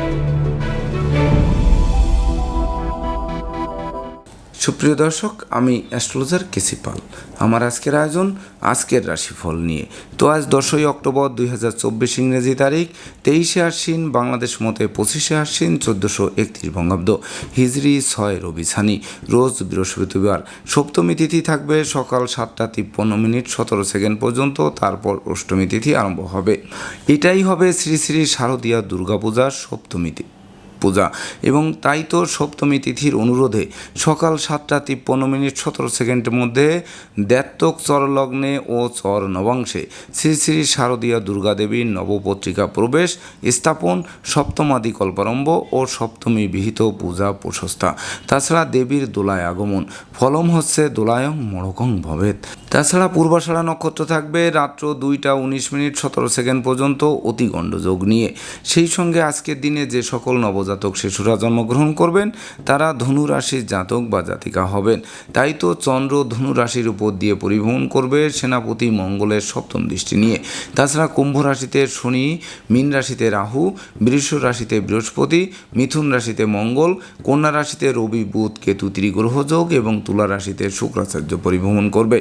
Thank you. সুপ্রিয় দর্শক, আমি অ্যাস্ট্রোলজার কেসি পাল। আমার আজকের আয়োজন আজকের রাশিফল নিয়ে। তো আজ দশই অক্টোবর দুই হাজার চব্বিশ ইংরেজি তারিখ, তেইশে আশ্বিন, বাংলাদেশ মতে পঁচিশে আশ্বিন, চোদ্দোশো একত্রিশ বঙ্গাব্দ। হিজরি ছয় রবি ছানি রোজ বৃহস্পতিবার। সপ্তমী তিথি থাকবে সকাল সাতটা তিপ্পান্ন মিনিট সতেরো সেকেন্ড পর্যন্ত, তারপর অষ্টমী তিথি আরম্ভ হবে। এটাই হবে শ্রী শ্রী শারদীয়া দুর্গাপূজার সপ্তমী তিথি। পূজা এবং তাই তো সপ্তমী তিথির অনুরোধে সকাল সাতটা তিপ্পান্ন মিনিট সতেরো সেকেন্ডের মধ্যে দ্যাত্তক চরলগ্নে ও চর নবাংশে শ্রী শ্রী শারদীয়া দুর্গাদেবীর নবপত্রিকা প্রবেশ স্থাপন, সপ্তমাদি কল্পারম্ভ ও সপ্তমী বিহিত পূজা প্রশস্তা। তাছাড়া দেবীর দোলায় আগমন। ফলম হচ্ছে দোলায়ং মড়কং ভবেত তাছাড়া পূর্বাষাঢ়া নক্ষত্র থাকবে রাত্র দুইটা উনিশ মিনিট সতেরো সেকেন্ড পর্যন্ত অতি গণ্ডযোগ নিয়ে। সেই সঙ্গে আজকের দিনে যে সকল নবজাতক শিশুরা জন্মগ্রহণ করবেন, তারা ধনু রাশির জাতক বা জাতিকা হবেন। তাই তো চন্দ্র ধনু রাশির উপর দিয়ে পরিভ্রমণ করবে সেনাপতি মঙ্গলের সপ্তম দৃষ্টি নিয়ে। তাছাড়া কুম্ভ রাশিতে শনি, মীন রাশিতে রাহু, বৃষ রাশিতে বৃহস্পতি, মিথুন রাশিতে মঙ্গল, কন্যা রাশিতে রবি, বুধ, কেতু, ত্রিগ্রহ যোগ এবং তুলা রাশিতে শুক্রাচার্য পরিভ্রমণ করবে।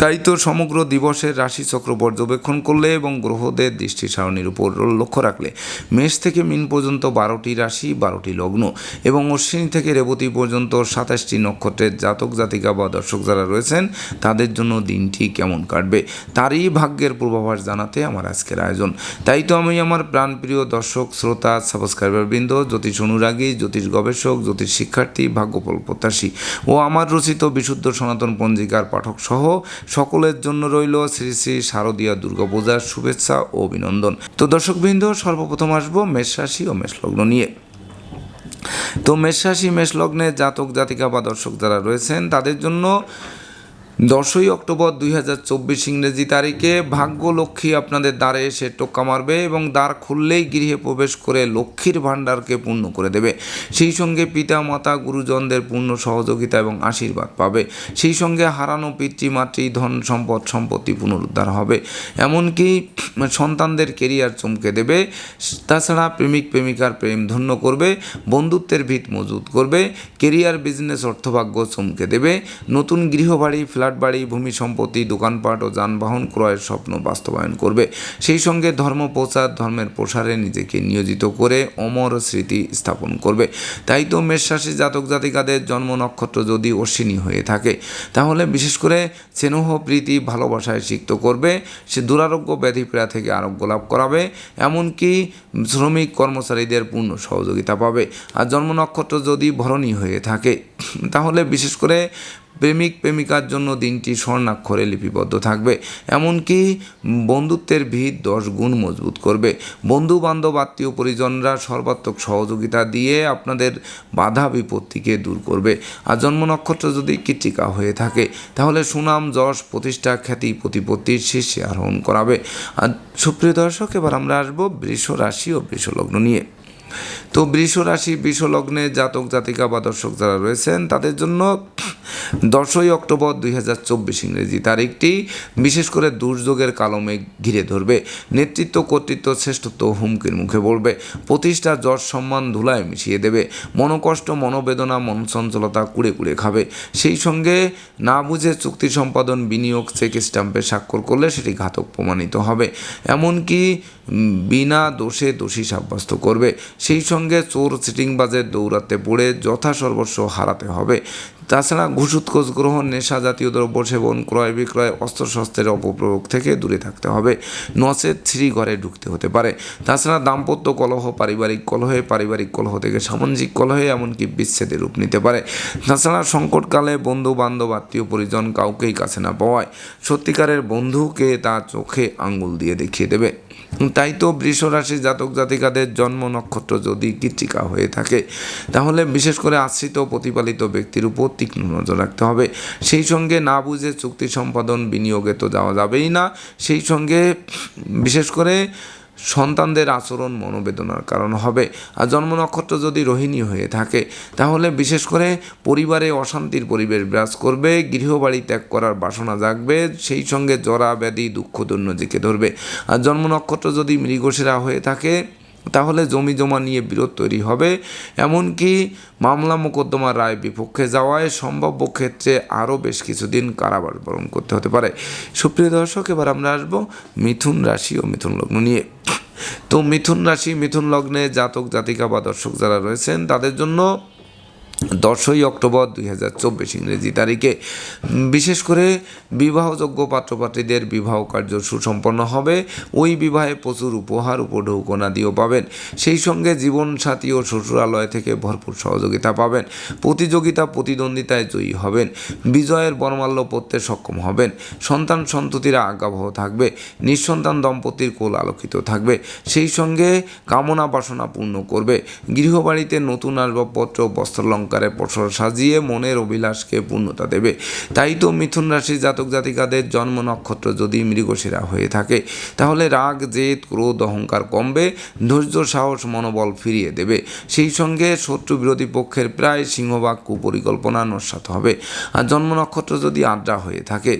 তাই তো সমগ্র দিবসের রাশিচক্র পর্যবেক্ষণ করলে এবং গ্রহদের দৃষ্টি সারণীর উপর লক্ষ্য রাখলে মেষ থেকে মিন পর্যন্ত বারোটি রাশি, বারোটি লগ্ন এবং অশ্বিনী থেকে রেবতী পর্যন্ত সাতাশটি নক্ষত্রের জাতক, জাতিকা বা দর্শক যারা রয়েছেন, তাদের জন্য দিনটি কেমন কাটবে তারই ভাগ্যের পূর্বাভাস জানাতে আমার আজকের আয়োজন। তাই তো আমি আমার প্রাণপ্রিয় দর্শক, শ্রোতা, সাবস্ক্রাইবারবৃন্দ, জ্যোতিষ অনুরাগী, জ্যোতিষ গবেষক, জ্যোতিষ শিক্ষার্থী, ভাগ্যফল প্রত্যাশী ও আমার রচিত বিশুদ্ধ সনাতন পঞ্জিকার পাঠক সহ সকলের জন্য রইল শ্রী শ্রী শারদীয়া দুর্গাপূজার শুভেচ্ছা ও অভিনন্দন। তো দর্শকবৃন্দ, সর্বপ্রথম আসব মেষ রাশি ও মেষলগ্ন নিয়ে। তো মেষ রাশি, মেষ লগ্নে জাতক জাতিকা বা দর্শক যারা রয়েছেন, তাদের জন্য দশই অক্টোবর দুই হাজার চব্বিশ ইংরেজি তারিখে ভাগ্য লক্ষ্মী আপনাদের দ্বারে এসে টোক্কা মারবে এবং দ্বার খুললেই গৃহে প্রবেশ করে লক্ষ্মীর ভাণ্ডারকে পূর্ণ করে দেবে। সেই সঙ্গে পিতা, মাতা, গুরুজনদের পূর্ণ সহযোগিতা এবং আশীর্বাদ পাবে। সেই সঙ্গে হারানো পিতৃমাতৃ ধন সম্পদ, সম্পত্তি পুনরুদ্ধার হবে। এমনকি সন্তানদের কেরিয়ার চমকে দেবে। তাছাড়া প্রেমিক, প্রেমিকার প্রেম ধন্য করবে। বন্ধুত্বের ভিত মজুত করবে। কেরিয়ার, বিজনেস, অর্থভাগ্য চমকে দেবে। নতুন গৃহবাড়ি, ফ্ল্যাট বাড়ি ভূমি সম্পত্তি, দোকানপাট ও যানবাহন ক্রয়ের স্বপ্ন বাস্তবায়ন করবে। সেই সঙ্গে ধর্ম প্রচার, ধর্মের প্রসারে নিজেকে নিয়োজিত করে অমর স্মৃতি স্থাপন করবে। তাই তো মেষরাশি জাতক জাতিকাদের জন্ম নক্ষত্র যদি অশ্বিনী হয়ে থাকে, তাহলে বিশেষ করে স্নেহ, প্রীতি, ভালোবাসায় সিক্ত করবে। সে দুরারোগ্য ব্যাধিপীড়া থেকে আরোগ্য লাভ করাবে। এমনকি শ্রমিক কর্মচারীদের পূর্ণ সহযোগিতা পাবে। আর জন্ম নক্ষত্র যদি ভরণী হয়ে থাকে, তাহলে বিশেষ করে প্রেমিক প্রেমিকার জন্য দিনটি স্বর্ণাক্ষরে লিপিবদ্ধ থাকবে। এমনকি বন্ধুত্বের ভিত দশ গুণ মজবুত করবে। বন্ধু বান্ধব আত্মীয় পরিজনরা সর্বাত্মক সহযোগিতা দিয়ে আপনাদের বাধা বিপত্তিকে দূর করবে। আর জন্ম নক্ষত্র যদি কৃত্তিকা হয়ে থাকে, তাহলে সুনাম, যশ, প্রতিষ্ঠা, খ্যাতি প্রতিপত্তির শীর্ষে আরোহণ করাবে। আর সুপ্রিয় দর্শক, এবার আমরা আসব বৃষ রাশি ও বৃষলগ্ন নিয়ে। তো বৃষ রাশি, বৃষ লগ্নে জাতক, জাতিকা বা দর্শক যারা রয়েছেন, তাদের জন্য দশই অক্টোবর দুই হাজার চব্বিশ ইংরেজি তারিখটি বিশেষ করে দুর্যোগের কালমে ঘিরে ধরবে। নেতৃত্ব, কর্তৃত্ব, শ্রেষ্ঠত্ব হুমকির মুখে পড়বে। প্রতিষ্ঠা, যশ, সম্মান, ধুলায় মিশিয়ে দেবে। মনোকষ্ট, মনোবেদনা মন মনচঞ্চলতা কুড়ে কুড়ে খাবে। সেই সঙ্গে না বুঝে চুক্তি সম্পাদন, বিনিয়োগ, চেক স্ট্যাম্পে স্বাক্ষর করলে সেটি ঘাতক প্রমাণিত হবে। এমনকি বিনা দোষে দোষী সাব্যস্ত করবে। সেই সঙ্গে চোর সিটিংবাজের দৌড়াতে পড়ে যথাসর্বস্ব হারাতে হবে। তাছাড়া ঘুষ উৎকোচ গ্রহণ, নেশা জাতীয় দ্রব্য সেবন, ক্রয় বিক্রয়, অস্ত্রশস্ত্রের অপপ্রয়োগ থেকে দূরে থাকতে হবে। নচেত ছিঁড়ি ঘরে ঢুকতে হতে পারে। তাছাড়া দাম্পত্য কলহ, পারিবারিক কলহে, পারিবারিক কলহ থেকে সামাজিক কলহে এমনকি বিচ্ছেদের রূপ নিতে পারে। তাছাড়া সংকটকালে বন্ধু বান্ধব আত্মীয় পরিজন কাউকেই কাছে না পাওয়ায় সত্যিকারের বন্ধুকে তার চোখে আঙ্গুল দিয়ে দেখিয়ে দেবে। তাই তো বৃষরাশি জাতক জাতিকাদের জন্ম নক্ষত্র যদি কৃত্রিকা হয়ে থাকে, তাহলে বিশেষ করে আশ্রিত প্রতিপালিত ব্যক্তির উপর তীক্ষ্ণ নজর রাখতে হবে। সেই সঙ্গে না বুঝে চুক্তি সম্পাদন বিনিয়োগে তো যাওয়া যাবেই না। সেই সঙ্গে বিশেষ করে সন্তানদের আচরণ মনোবেদনার কারণ হবে। আর জন্ম নক্ষত্র যদি রোহিণী হয়ে থাকে, তাহলে বিশেষ করে পরিবারে অশান্তির পরিবেশ বিরাজ করবে, গৃহবাড়ি ত্যাগ করার বাসনা জাগবে, সেই সঙ্গে জরা ব্যাধি দুঃখ দৈন্য দিকে ধরবে। আর জন্ম নক্ষত্র যদি মৃগশিরা হয়ে থাকে তাহলে জমি জমা নিয়ে বিরোধ তৈরি হবে। এমনকি মামলা মোকদ্দমার রায় বিপক্ষে যাওয়ায় সম্ভাব্য ক্ষেত্রে আরও বেশ কিছুদিন কারাবার বরণ করতে হতে পারে। সুপ্রিয় দর্শক, এবার আমরা আসব মিথুন রাশি ও মিথুন লগ্ন নিয়ে। তো মিথুন রাশি, মিথুন লগ্নে জাতক, জাতিকা বা দর্শক যারা রয়েছেন, তাদের জন্য দশই অক্টোবর দুই হাজার চব্বিশ ইংরেজি তারিখে। বিশেষ করে বিবাহযোগ্য পাত্রপাত্রীদের বিবাহ কার্য সুসম্পন্ন হবে। ওই বিবাহে প্রচুর উপহার উপঢৌকনাদিও পাবেন। সেই সঙ্গে জীবনসাথী ও শ্বশুরালয় থেকে ভরপুর সহযোগিতা পাবেন। প্রতিযোগিতা, প্রতিদ্বন্দ্বিতায় জয়ী হবেন। বিজয়ের বর্মাল্য পড়তে সক্ষম হবেন। সন্তান সন্ততিরা আজ্ঞাবহ থাকবে। নিঃসন্তান দম্পতির কোল আলোকিত থাকবে। সেই সঙ্গে কামনা বাসনা পূর্ণ করবে। গৃহবাড়িতে নতুন আসবাবপত্র বস্ত্রালঙ্কারে পশর সাজিয়ে মনের অভিলাষকে পূর্ণতা দেবে। তাই তো মিথুন রাশির জাতক জাতিকাদের জন্ম নক্ষত্র যদি মৃগশিরা হয়ে থাকে, তাহলে রাগ, জেদ, ক্রোধ, অহংকার কমবে, ধৈর্য, সাহস, মনোবল ফিরিয়ে দেবে। সেই সঙ্গে শত্রু বিরোধী পক্ষের প্রায় সিংহভাগ কুপরিকল্পনা নস্বাত হবে। আর জন্ম নক্ষত্র যদি আড্ডা হয়ে থাকে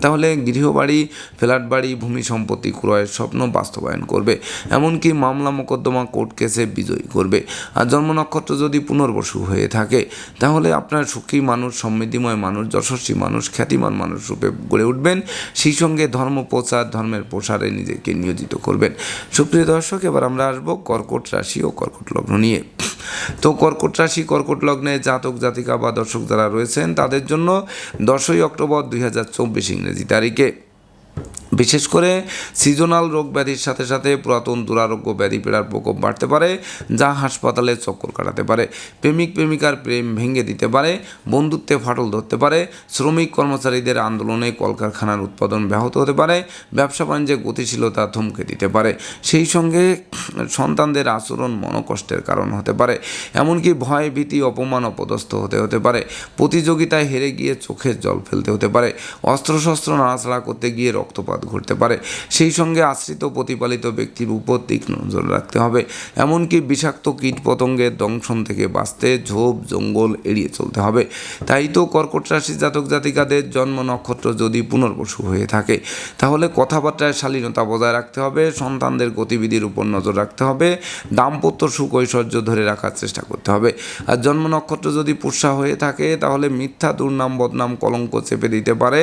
তাহলে গৃহবাড়ি ফ্ল্যাট বাড়ি ভূমি সম্পত্তি, ক্রয়ের স্বপ্ন বাস্তবায়ন করবে। এমনকি মামলা মোকদ্দমা কোর্ট কেসে বিজয়ী করবে। আর জন্ম নক্ষত্র যদি পুনর্বসু হয়ে থাকে, তাহলে আপনার সুখী মানুষ, সমৃদ্ধিময় মানুষ, যশস্বী মানুষ, খ্যাতিমান মানুষ রূপে গড়ে উঠবেন। সেই সঙ্গে ধর্ম প্রচার, ধর্মের প্রসারে নিজেকে নিয়োজিত করবেন। সুপ্রিয় দর্শক, এবার আমরা আসব কর্কট রাশি ও কর্কট লগ্ন নিয়ে। তো কর্কট রাশি, কর্কট লগ্নে জাতক, জাতিকা বা দর্শক যারা রয়েছেন, তাদের জন্য দশই অক্টোবর দুই হাজার চব্বিশ ইংরেজি তারিখে বিশেষ করে সিজনাল রোগ ব্যাধির সাথে সাথে পুরাতন দুরারোগ্য ব্যাধি পীড়ার প্রকোপ বাড়তে পারে, যা হাসপাতালে চক্কর কাটাতে পারে। প্রেমিক, প্রেমিকার প্রেম ভেঙে দিতে পারে, বন্ধুত্বে ফাটল ধরতে পারে, শ্রমিক কর্মচারীদের আন্দোলনে কলকারখানার উৎপাদন ব্যাহত হতে পারে, ব্যবসা বাণিজ্যে গতিশীলতা থমকে দিতে পারে। সেই সঙ্গে সন্তানদের আচরণ মনকষ্টের কারণ হতে পারে, এমনকি ভয়, ভীতি, অপমান অপদস্থ হতে হতে পারে। প্রতিযোগিতায় হেরে গিয়ে চোখের জল ফেলতে হতে পারে। অস্ত্রশস্ত্র নাড়াচাড়া করতে গিয়ে রক্তপাত ঘটতে পারে। সেই সঙ্গে আশ্রিত প্রতিপালিত ব্যক্তির উপর তীক্ষ্ণ নজর রাখতে হবে। এমনকি বিষাক্ত কীট পতঙ্গের দংশন থেকে বাঁচতে ঝোপ, জঙ্গল এড়িয়ে চলতে হবে। তাই তো কর্কট রাশি জাতক জাতিকাদের জন্ম নক্ষত্র যদি পুনর্বসু হয়ে থাকে, তাহলে কথাবার্তায় শালীনতা বজায় রাখতে হবে, সন্তানদের গতিবিধির উপর নজর রাখতে হবে, দাম্পত্য সুখ ঐশ্বর্য ধরে রাখার চেষ্টা করতে হবে। আর জন্ম নক্ষত্র যদি পুষা হয়ে থাকে, তাহলে মিথ্যা দুর্নাম বদনাম কলঙ্ক চেপে দিতে পারে।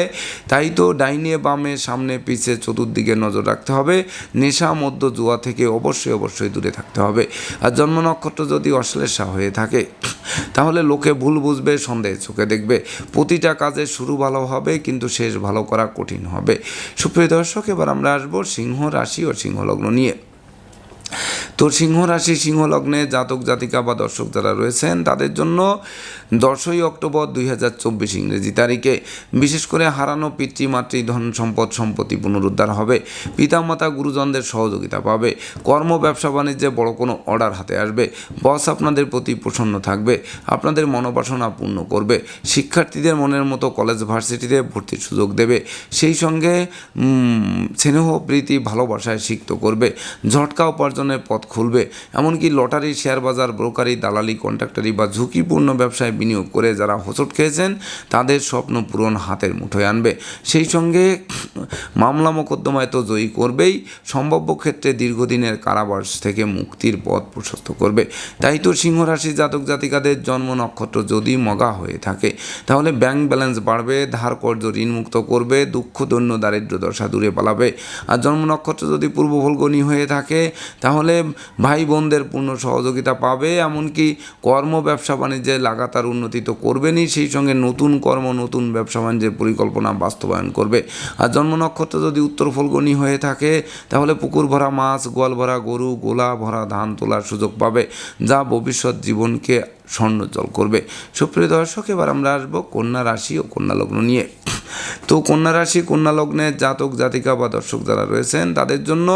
তাই তো ডাইনে বামে সামনে, পিছে, চতুর্দিকে নজর রাখতে হবে। নেশা মধ্য জুয়া থেকে অবশ্যই অবশ্যই দূরে থাকতে হবে। আর জন্ম নক্ষত্র যদি অশ্লেষা হয়ে থাকে, তাহলে লোকে ভুল বুঝবে, সন্দেহ চোখে দেখবে। প্রতিটা কাজে শুরু ভালো হবে, কিন্তু শেষ ভালো করা কঠিন হবে। সুপ্রিয় দর্শক, এবার আমরা আসব সিংহ রাশি ও সিংহলগ্ন নিয়ে। তো সিংহ রাশি, সিংহ লগ্নে জাতক, জাতিকা বা দর্শক যারা রয়েছেন, তাদের জন্য দশই অক্টোবর দুই হাজার চব্বিশ ইংরেজি তারিখে বিশেষ করে হারানো পিতৃমাতৃ ধন সম্পদ, সম্পত্তি পুনরুদ্ধার হবে। পিতামাতা, গুরুজনদের সহযোগিতা পাবে। কর্ম, ব্যবসা, বাণিজ্যে বড় কোনো অর্ডার হাতে আসবে। বস আপনাদের প্রতি প্রসন্ন থাকবে। আপনাদের মনোবাসনা পূর্ণ করবে। শিক্ষার্থীদের মনের মতো কলেজ ভার্সিটিতে ভর্তির সুযোগ দেবে। সেই সঙ্গে স্নেহ, প্রীতি, ভালোবাসায় সিক্ত করবে। ঝটকা উপার্জনের পথ খুলবে। এমনকি লটারি, শেয়ার বাজার, ব্রোকারি, দালালি, কন্ট্রাক্টারি বা ঝুঁকিপূর্ণ ব্যবসায় বিনিয়োগ করে যারা হোঁচট খেয়েছেন, তাদের স্বপ্ন পূরণ হাতের মুঠোয় আনবে। সেই সঙ্গে মামলা মোকদ্দমায় তো জয়ী করবেই, সম্ভাব্য ক্ষেত্রে দীর্ঘদিনের কারাবাস থেকে মুক্তির পথ প্রশস্ত করবে। তাই তো সিংহ রাশি জাতক জাতিকাদের জন্ম নক্ষত্র যদি মগা হয়ে থাকে, তাহলে ব্যাংক ব্যালেন্স বাড়বে ধার কর্য ঋণমুক্ত করবে, দুঃখ, দৈন্য, দারিদ্র, দশা দূরে পালাবে। আর জন্ম নক্ষত্র যদি পূর্ব হয়ে থাকে, তাহলে ভাই বোনদের পূর্ণ সহযোগিতা পাবে, এমনকি কর্ম ব্যবসা বাণিজ্যে লাগাতার উন্নতি তো করবেনই, সেই সঙ্গে নতুন কর্ম, নতুন ব্যবসা বাণিজ্যের পরিকল্পনা বাস্তবায়ন করবে। আর জন্ম নক্ষত্র যদি উত্তর ফলগণী হয়ে থাকে, তাহলে পুকুর ভরা মাছ, গোয়াল ভরা গরু, গোলা ভরা ধান তোলার সুযোগ পাবে, যা ভবিষ্যৎ জীবনকে স্বর্ণোজ্জ্বল করবে। সুপ্রিয় দর্শক, এবার আমরা আসব কন্যা রাশি ও কন্যা লগ্ন নিয়ে। তো কন্যা রাশি, কন্যা লগ্নের জাতক, জাতিকা বা দর্শক যারা রয়েছেন, তাদের জন্য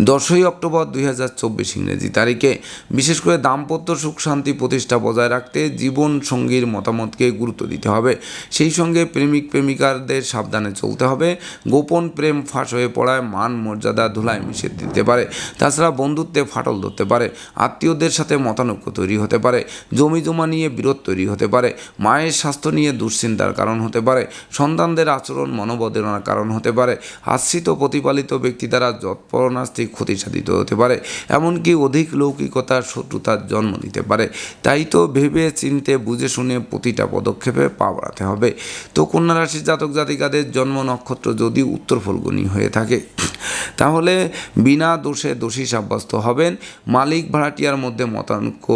দশই অক্টোবর দুই হাজার চব্বিশ ইংরেজি তারিখে। বিশেষ করে দাম্পত্য সুখ শান্তি প্রতিষ্ঠা বজায় রাখতে জীবন সঙ্গীর মতামতকে গুরুত্ব দিতে হবে। সেই সঙ্গে প্রেমিক প্রেমিকারদের সাবধানে চলতে হবে। গোপন প্রেম ফাঁস হয়ে পড়ায় মান মর্যাদা ধুলায় মিশে দিতে পারে। তাছাড়া বন্ধুত্বে ফাটল ধরতে পারে। আত্মীয়দের সাথে মতানৈক্য তৈরি হতে পারে। জমি জমা নিয়ে বিরোধ তৈরি হতে পারে। মায়ের স্বাস্থ্য নিয়ে দুশ্চিন্তার কারণ হতে পারে। সন্তানদের আচরণ মনোবদনার কারণ হতে পারে। আশ্রিত প্রতিপালিত ব্যক্তি দ্বারা যৎপরণাস্তি ক্ষতি সাধিত হতে পারে, এমনকি অধিক লৌকিকতার শত্রুতার জন্ম দিতে পারে। তাই তো ভেবে চিনতে বুঝে শুনে প্রতিটা পদক্ষেপে পা বাড়াতে হবে। তো কন্যা রাশির জাতক জাতিকাদের জন্ম নক্ষত্র যদি উত্তর ফলগুনি হয়ে থাকে, তাহলে বিনা দোষে দোষী সাব্যস্ত হবেন। মালিক ভাড়াটিয়ার মধ্যে মতানৈক্য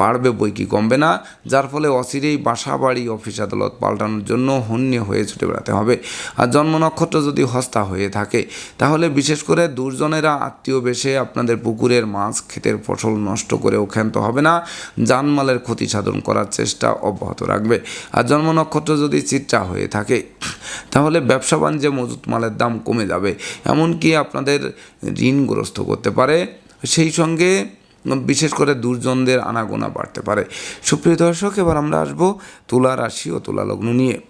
বাড়বে বই কি কমবে না। যার ফলে অচিরেই বাসা বাড়ি অফিস আদালত পাল্টানোর জন্য হন্যে হয়ে ছুটে বেড়াতে হবে। আর জন্ম নক্ষত্র যদি হস্তা হয়ে থাকে, তাহলে বিশেষ করে দুর্জনেরা আত্মীয় বেশে আপনাদের পুকুরের মাছ ক্ষেতের ফসল নষ্ট করেও ক্ষান্ত হবে না। জানমালের ক্ষতি সাধন করার চেষ্টা অব্যাহত রাখবে। আর জন্ম নক্ষত্র যদি চিত্রা হয়ে থাকে, তাহলে ব্যবসা বাণিজ্যে মজুত মালের দাম কমে যাবে। এমনকি আপনাদের ঋণগ্রস্ত করতে পারে। সেই সঙ্গে বিশেষ করে দুর্জনদের আনাগোনা বাড়তে পারে। সুপ্রিয় দর্শক, এবার আমরা আসব তুলা রাশি ও তুলা লগ্ন নিয়ে।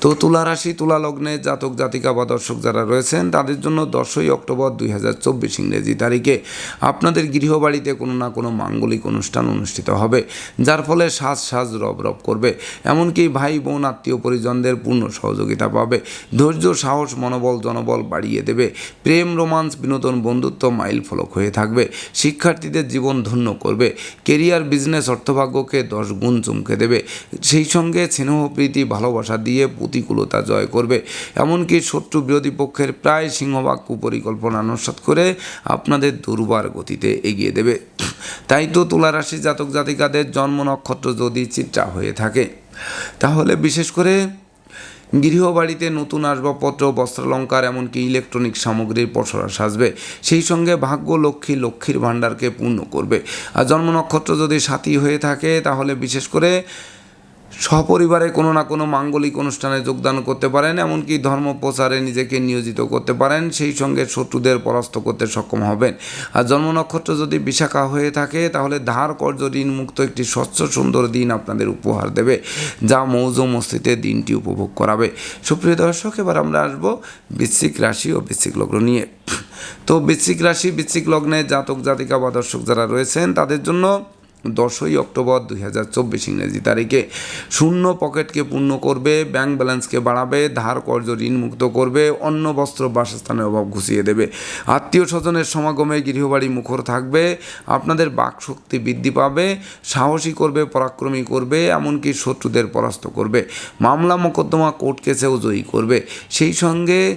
তো তুলা রাশি, তুলা লগ্নে জাতক, জাতিকা বা দর্শক যারা রয়েছেন, তাদের জন্য দশই অক্টোবর দুই হাজার চব্বিশ ইংরেজি তারিখে আপনাদের গৃহবাড়িতে কোনো না কোনো মাঙ্গলিক অনুষ্ঠান অনুষ্ঠিত হবে, যার ফলে সাজ সাজ রব রব করবে। এমনকি ভাই, বোন, আত্মীয় পরিজনদের পূর্ণ সহযোগিতা পাবে, ধৈর্য, সাহস, মনোবল, জনবল বাড়িয়ে দেবে, প্রেম, রোমান্স, বিনোদন, বন্ধুত্ব মাইল ফলক হয়ে থাকবে, শিক্ষার্থীদের জীবন ধন্য করবে, কেরিয়ার, বিজনেস, অর্থভাগ্যকে দশ গুণ চমকে দেবে, সেই সঙ্গে স্নেহ, প্রীতি ভালোবাসা দিয়ে প্রতিকূলতা জয় করবে। এমনকি শত্রু বিরোধী পক্ষের প্রায় সিংহভাগ কুপরিকল্পনা নস্বাত করে আপনাদের দুর্বার গতিতে এগিয়ে দেবে। তাই তো তুলা রাশি জাতক জাতিকাদের জন্ম নক্ষত্র যদি চিত্রা হয়ে থাকে, তাহলে বিশেষ করে গৃহবাড়িতে নতুন আসবাবপত্র, বস্ত্রালঙ্কার, এমনকি ইলেকট্রনিক সামগ্রীর পসরা সাজবে। সেই সঙ্গে ভাগ্য লক্ষ্মী লক্ষ্মীর ভাণ্ডারকে পূর্ণ করবে। আর জন্ম নক্ষত্র যদি সাথী হয়ে থাকে, তাহলে বিশেষ করে সপরিবারে কোনো না কোনো মাঙ্গলিক অনুষ্ঠানে যোগদান করতে পারেন, এমনকি ধর্ম প্রচারে নিজেকে নিয়োজিত করতে পারেন, সেই সঙ্গে শত্রুদের পরাস্ত করতে সক্ষম হবেন। আর জন্ম নক্ষত্র যদি বিশাখা হয়ে থাকে, তাহলে ধার কর্য ঋণ মুক্ত একটি স্বচ্ছ সুন্দর দিন আপনাদের উপহার দেবে, যা মৌজ মস্তিতে দিনটি উপভোগ করাবে। সুপ্রিয় দর্শক, এবার আমরা আসব বৃশ্চিক রাশি ও বৃশ্চিক লগ্ন নিয়ে। তো বৃশ্চিক রাশি, বৃশ্চিক লগ্নে জাতক জাতিকা বা দর্শক যারা রয়েছেন, তাদের জন্য দশই অক্টোবর দুই হাজার চব্বিশ ইংরেজি তারিখে। শূন্য পকেটকে পূর্ণ করবে, ব্যাংক ব্যালেন্সকে বাড়াবে, ধার কর্য ঋণ মুক্ত করবে, অন্ন, বস্ত্র, বাসস্থানের অভাব ঘুষিয়ে দেবে। আত্মীয় স্বজনের সমাগমে গৃহবাড়ি মুখর থাকবে, আপনাদের বাকশক্তি বৃদ্ধি পাবে, সাহসী করবে, পরাক্রমী করবে, এমনকি শত্রুদের পরাস্ত করবে। মামলা, মোকদ্দমা, কোর্ট কেসেও জয়ী করবে। সেই সঙ্গে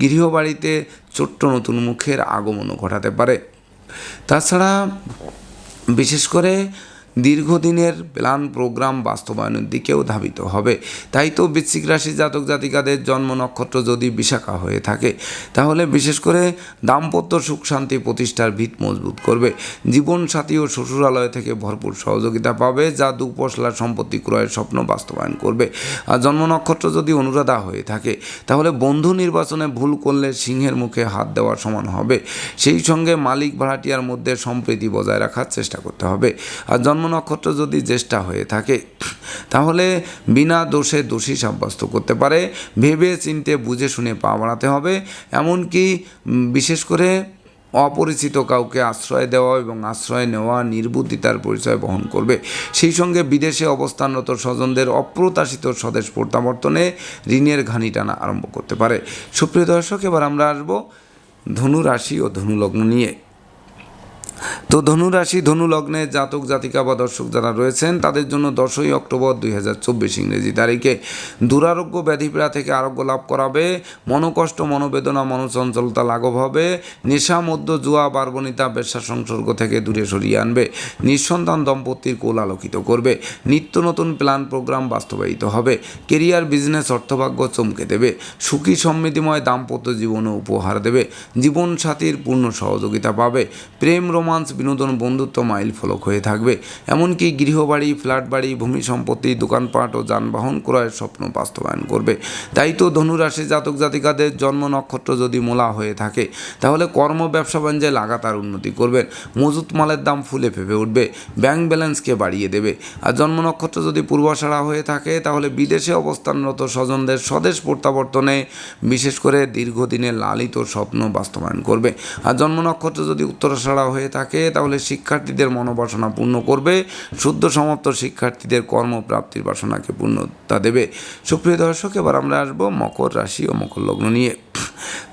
গৃহবাড়িতে ছোট্ট নতুন মুখের আগমনও ঘটাতে পারে। তাছাড়া বিশেষ করে দীর্ঘদিনের প্ল্যান প্রোগ্রাম বাস্তবায়নের দিকেও ধাবিত হবে। তাই তো বৃশ্চিক রাশি জাতক জাতিকাদের জন্ম নক্ষত্র যদি বিশাখা হয়ে থাকে, তাহলে বিশেষ করে দাম্পত্য সুখ শান্তি প্রতিষ্ঠার ভিত মজবুত করবে। জীবনসাথী ও শ্বশুরালয় থেকে ভরপুর সহযোগিতা পাবে, যা দুপশলা সম্পত্তি ক্রয়ের স্বপ্ন বাস্তবায়ন করবে। আর জন্ম নক্ষত্র যদি অনুরাধা হয়ে থাকে, তাহলে বন্ধু নির্বাচনে ভুল করলে সিংহের মুখে হাত দেওয়ার সমান হবে। সেই সঙ্গে মালিক ভাড়াটিয়ার মধ্যে সম্প্রীতি বজায় রাখার চেষ্টা করতে হবে। আর জন্ম নক্ষত্র যদি জ্যেষ্ঠা হয়ে থাকে, তাহলে বিনা দোষে দোষী সাব্যস্ত করতে পারে। ভেবে চিনতে বুঝে শুনে পা বাড়াতে হবে। এমনকি বিশেষ করে অপরিচিত কাউকে আশ্রয় দেওয়া এবং আশ্রয় নেওয়া নির্বুদ্ধিতার পরিচয় বহন করবে। সেই সঙ্গে বিদেশে অবস্থানরত স্বজনদের অপ্রত্যাশিত স্বদেশ প্রত্যাবর্তনে ঋণের ঘানি টানা আরম্ভ করতে পারে। সুপ্রিয় দর্শক, এবার আমরা আসব ধনু রাশি ও ধনু লগ্ন নিয়ে। তো ধনুরাশি ধনু লগ্নে জাতক, জাতিকা বা দর্শক যারা রয়েছেন, তাদের জন্য দশই অক্টোবর দুই হাজার চব্বিশ ইংরেজি তারিখে দুরারোগ্য ব্যাধিপীড়া থেকে আরোগ্য লাভ করাবে, মনোকষ্ট, মনোবেদনা, মনোচঞ্চলতা লাঘব হবে, নেশা মধ্য জুয়া বার্বনিতা বেশ্যা সংসর্গ থেকে দূরে সরিয়ে আনবে, নিঃসন্তান দম্পতির কোল আলোকিত করবে, নিত্য নতুন প্ল্যান প্রোগ্রাম বাস্তবায়িত হবে, কেরিয়ার, বিজনেস, অর্থভাগ্য চমকে দেবে, সুখী, সমৃদ্ধিময়, দাম্পত্য জীবনও উপহার দেবে, জীবনসাথীর পূর্ণ সহযোগিতা পাবে, প্রেম রোমান্স বিনোদন বন্ধুত্ব মাইল ফলক হয়ে থাকবে। এমনকি গৃহবাড়ি ফ্ল্যাট বাড়ি ভূমি সম্পত্তি, দোকানপাট ও যানবাহন ক্রয়ের স্বপ্ন বাস্তবায়ন করবে। তাই তো ধনুরাশি জাতক জাতিকাদের জন্ম নক্ষত্র যদি মোলা হয়ে থাকে, তাহলে কর্ম ব্যবসা বাণিজ্যে লাগাতার উন্নতি করবেন। মজুত মালের দাম ফুলে ফেপে উঠবে, ব্যাংক ব্যালেন্সকে বাড়িয়ে দেবে। আর জন্ম নক্ষত্র যদি পূর্বাষাড়া হয়ে থাকে, তাহলে বিদেশে অবস্থানরত স্বজনদের স্বদেশ প্রত্যাবর্তনে বিশেষ করে দীর্ঘদিনের লালিত স্বপ্ন বাস্তবায়ন করবে। আর জন্ম নক্ষত্র যদি উত্তরাষাড়া হয়ে থাকে তাহলে শিক্ষার্থীদের মনোবাসনা পূর্ণ করবে। শুদ্ধ সমাপ্ত শিক্ষার্থীদের কর্মপ্রাপ্তির বাসনাকে পূর্ণতা দেবে। সুপ্রিয় দর্শক, এবার আমরা আসব মকর রাশি ও মকর লগ্ন নিয়ে।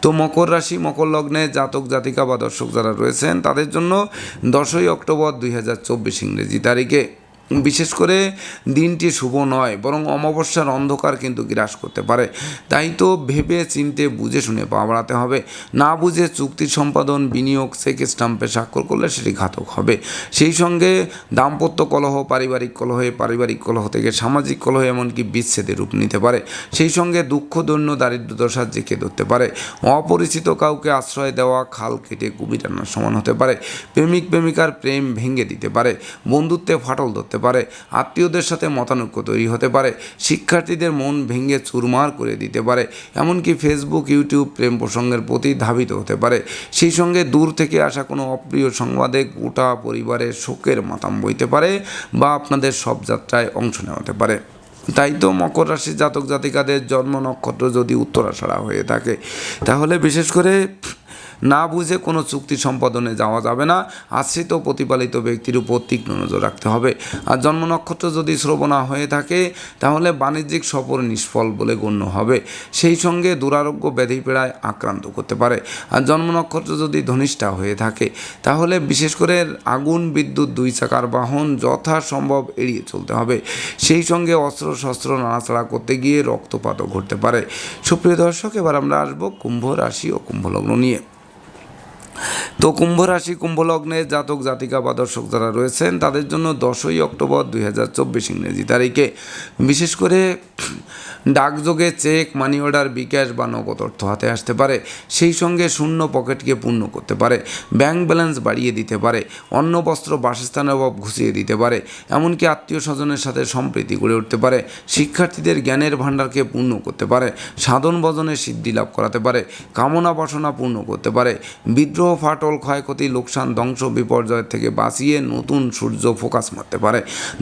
তো মকর রাশি, মকর লগ্নে জাতক, জাতিকা বা দর্শক যারা রয়েছেন, তাদের জন্য দশই অক্টোবর দুই হাজার চব্বিশ ইংরেজি তারিখে। বিশেষ করে দিনটি শুভ নয়, বরং অমাবস্যার অন্ধকার কিন্তু গ্রাস করতে পারে। তাই তো ভেবে চিনতে বুঝে শুনে পা বাড়াতে হবে। না বুঝে চুক্তি সম্পাদন, বিনিয়োগ চেক স্টাম্পে স্বাক্ষর করলে সেটি ঘাতক হবে। সেই সঙ্গে দাম্পত্য কলহ, পারিবারিক কলহে, পারিবারিক কলহ থেকে সামাজিক কলহ এমনকি বিচ্ছেদের রূপ নিতে পারে। সেই সঙ্গে দুঃখ, দৈন্য দারিদ্র দশার জেঁকে ধরতে পারে। অপরিচিত কাউকে আশ্রয় দেওয়া, খাল কেটে রান্নার সমান হতে পারে। প্রেমিক প্রেমিকার প্রেম ভেঙে দিতে পারে। বন্ধুত্বে ফাটল ধরতে পারে, আত্মীয়দের সাথে মতানৈক্য তৈরি হতে পারে, শিক্ষার্থীদের মন ভেঙে চুরমার করে দিতে পারে, এমনকি ফেসবুক ইউটিউব প্রেম প্রসঙ্গের প্রতি ধাবিত হতে পারে। সেই সঙ্গে দূর থেকে আসা কোনো অপ্রিয় সংবাদে গোটা পরিবারের শোকের মাতাম বইতে পারে বা আপনাদের সব যাত্রায় অংশ নেওয়াতে পারে। তাই তো মকর রাশির জাতক জাতিকাদের জন্ম নক্ষত্র যদি উত্তরাষাড়া হয়ে থাকে, তাহলে বিশেষ করে না বুঝে কোনো চুক্তি সম্পাদনে যাওয়া যাবে না। আশ্রিত প্রতিপালিত ব্যক্তির উপর তীক্ষ্ণ নজর রাখতে হবে। আর জন্ম নক্ষত্র যদি শ্রবণা হয়ে থাকে, তাহলে বাণিজ্যিক সফর নিষ্ফল বলে গণ্য হবে। সেই সঙ্গে দুরারোগ্য ব্যাধি পীড়ায় আক্রান্ত করতে পারে। আর জন্ম নক্ষত্র যদি ধনিষ্ঠা হয়ে থাকে, তাহলে বিশেষ করে আগুন, বিদ্যুৎ, দুই চাকার বাহন যথাসম্ভব এড়িয়ে চলতে হবে। সেই সঙ্গে অস্ত্র, শস্ত্র নাড়াচাড়া করতে গিয়ে রক্তপাতও ঘটতে পারে। সুপ্রিয় দর্শক, এবার আমরা আসব কুম্ভ রাশি ও কুম্ভলগ্ন নিয়ে। তো কুম্ভ রাশি, কুম্ভ লগ্নে জাতক, জাতিকা বা দর্শক যারা রয়েছেন, তাদের জন্য দশই অক্টোবর দুই হাজার চব্বিশ ইংরেজি তারিখে। বিশেষ করে ডাকযোগে চেক, মানি অর্ডার, বিকাশ বা নগদ অর্থ হাতে আসতে পারে। সেই সঙ্গে শূন্য পকেটকে পূর্ণ করতে পারে। ব্যাংক ব্যালেন্স বাড়িয়ে দিতে পারে। অন্ন, বস্ত্র, বাসস্থানের অভাব ঘুষিয়ে দিতে পারে। এমনকি আত্মীয় স্বজনের সাথে সম্প্রীতি গড়ে উঠতে পারে। শিক্ষার্থীদের জ্ঞানের ভাণ্ডারকে পূর্ণ করতে পারে। সাধন ভজনে সিদ্ধি লাভ করাতে পারে। কামনা বাসনা পূর্ণ করতে পারে। বিদ্রোহ ফাটল, ক্ষয়ক্ষতি, লোকসান, ধ্বংস, বিপর্যয় থেকে বাঁচিয়ে নতুন সূর্য ফোকাস মারতে পারে,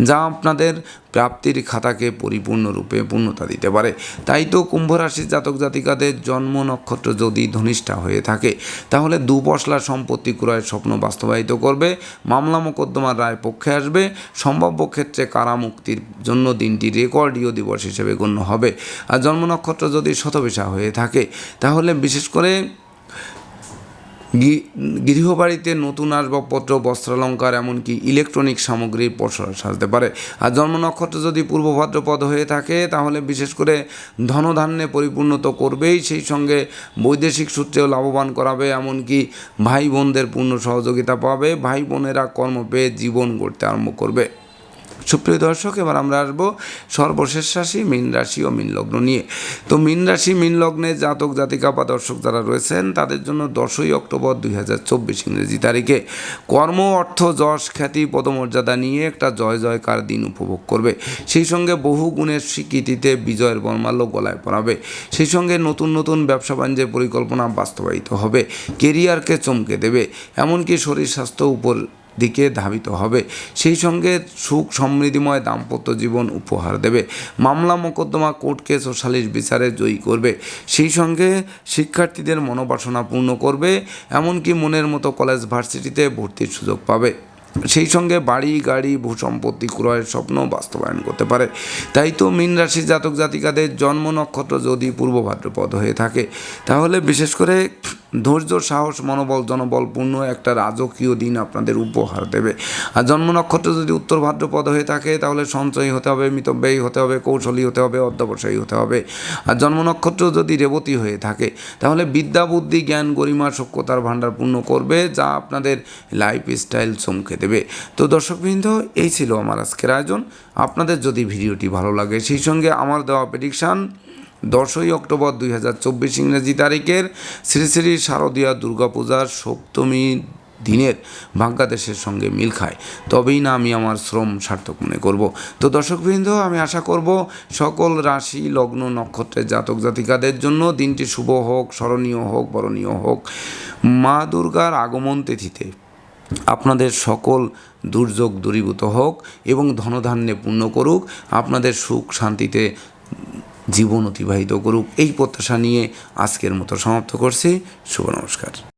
যা আপনাদের প্রাপ্তির খাতাকে পরিপূর্ণরূপে পূর্ণতা দিতে পারে। তাই তো কুম্ভ রাশির জাতক জাতিকাদের জন্ম নক্ষত্র যদি ধনিষ্ঠা হয়ে থাকে, তাহলে দুপশলা সম্পত্তি ক্রয়ের স্বপ্ন বাস্তবায়িত করবে, মামলা মোকদ্দমার রায় পক্ষে আসবে, সম্ভাব্য ক্ষেত্রে কারামুক্তির জন্য দিনটি রেকর্ডীয় দিবস হিসেবে গণ্য হবে। আর জন্ম নক্ষত্র যদি শতবিশা হয়ে থাকে, তাহলে বিশেষ করে গৃহবাড়িতে নতুন আসবাবপত্র, বস্ত্রালঙ্কার, এমনকি ইলেকট্রনিক সামগ্রীর পসরা সাজতে পারে। আর জন্ম নক্ষত্র যদি পূর্ব ভাদ্রপদ হয়ে থাকে, তাহলে বিশেষ করে ধনধান্যে পরিপূর্ণ তো করবেই, সেই সঙ্গে বৈদেশিক সূত্রেও লাভবান করাবে, এমনকি ভাই বোনদের পূর্ণ সহযোগিতা পাবে। ভাই বোনেরা কর্ম পেয়ে জীবন গড়তে আরম্ভ করবে। সুপ্রিয় দর্শক, এবার আমরা আসব সর্বশেষ রাশি, মীন রাশি ও মীন লগ্ন নিয়ে। তো মীন রাশি, মীন লগ্নে জাতক, জাতিকা বা দর্শক যারা রয়েছেন, তাদের জন্য দশই অক্টোবর দুই হাজার চব্বিশ ইংরেজি তারিখে কর্ম, অর্থ, যশ, খ্যাতি, পদমর্যাদা নিয়ে একটা জয়, জয়কার দিন উপভোগ করবে। সেই সঙ্গে বহু গুণের স্বীকৃতিতে বিজয়ের বর্মাল্য গলায় পড়াবে সেই সঙ্গে নতুন নতুন ব্যবসা বাণিজ্যের পরিকল্পনা বাস্তবায়িত হবে। কেরিয়ারকে চমকে দেবে। এমনকি শরীর স্বাস্থ্য উপর দিকে ধাবিত হবে। সেই সঙ্গে সুখ সমৃদ্ধিময় দাম্পত্য জীবন উপহার দেবে। মামলা মোকদ্দমা কোর্ট কেস ও সালিশ বিচারে জয়ী করবে। সেই সঙ্গে শিক্ষার্থীদের মনোবাসনা পূর্ণ করবে, এমনকি মনের মতো কলেজ ভার্সিটিতে ভর্তির সুযোগ পাবে। সেই সঙ্গে বাড়ি, গাড়ি, ভূসম্পত্তি ক্রয়ের স্বপ্ন বাস্তবায়ন করতে পারে। তাই তো মীন রাশির জাতক জাতিকাদের জন্ম নক্ষত্র যদি পূর্ব ভাদ্রপদ হয়ে থাকে, তাহলে বিশেষ করে ধৈর্য, সাহস, মনোবল, জনবলপূর্ণ একটা রাজকীয় দিন আপনাদের উপহার দেবে। আর জন্ম নক্ষত্র যদি উত্তর ভাদ্রপদ হয়ে থাকে, তাহলে সঞ্চয়ী হতে হবে, মিতব্যয়ী হতে হবে, কৌশলী হতে হবে, অধ্যবসায়ী হতে হবে। আর জন্ম নক্ষত্র যদি রেবতী হয়ে থাকে, তাহলে বিদ্যা, বুদ্ধি, জ্ঞান, গরিমা সক্ষতার ভাণ্ডার পূর্ণ করবে, যা আপনাদের লাইফ স্টাইল চমকে দেবে। তো দর্শকবৃন্দ, এই ছিল আমার আজকের আয়োজন। আপনাদের যদি ভিডিওটি ভালো লাগে, সেই সঙ্গে আমার দেওয়া প্রেডিকশান দশই অক্টোবর দুই হাজার চব্বিশ ইংরেজি তারিখের শ্রী শ্রী শারদীয়া দুর্গাপূজার সপ্তমী দিনের ভাগ্যাদেশের সঙ্গে মিল খায়। তবেই না আমি আমার শ্রম সার্থক মনে করব। তো দর্শকবৃন্দ, আমি আশা করব সকল রাশি, লগ্ন, নক্ষত্রের জাতক জাতিকাদের জন্য দিনটি শুভ হোক, স্মরণীয় হোক, বরণীয় হোক। মা দুর্গার আগমন তিথিতে আপনাদের সকল দুর্যোগ দূরীভূত হোক এবং ধনধান্যে পূর্ণ করুক, আপনাদের সুখ শান্তিতে জীবন অতিবাহিত করুক। এই প্রত্যাশা নিয়ে আজকের মতো সমাপ্ত করছি। শুভ নমস্কার।